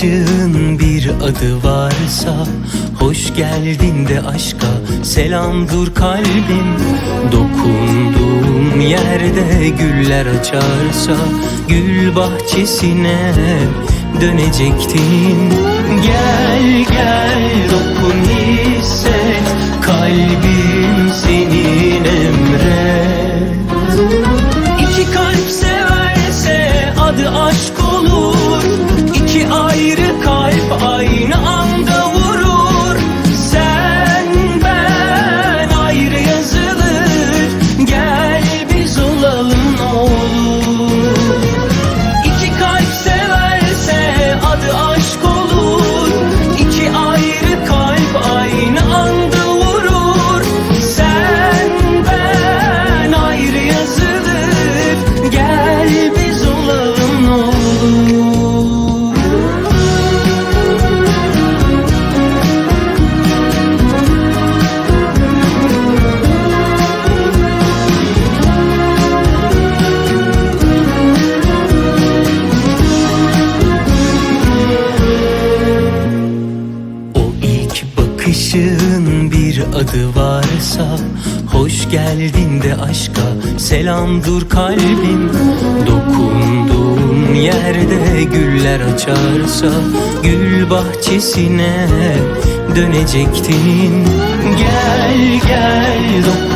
bakışın bir adı varsa Hoş geldin de aşka. Selam dur kalbim. Dokunduğum yerde güller açarsa Gül bahçesine dönecektin. Gel gel dokun hisset Kalbim senin emret İki kalp severse adı aşk bakışın bir adı varsa Hoş geldin de aşka. Selam dur kalbim. Dokunduğum yerde güller açarsa Gül bahçesine dönecektin. Gel gel dokun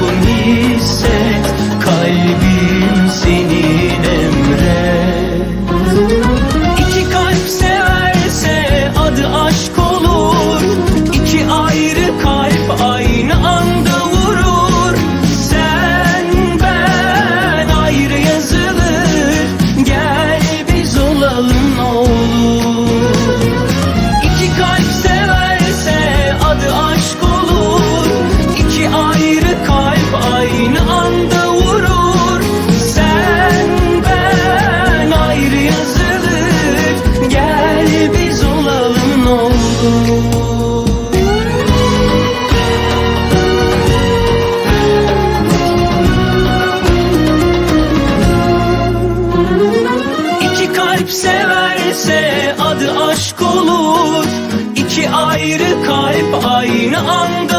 kalp severse adı aşk olur. İki ayrı kalp aynı anda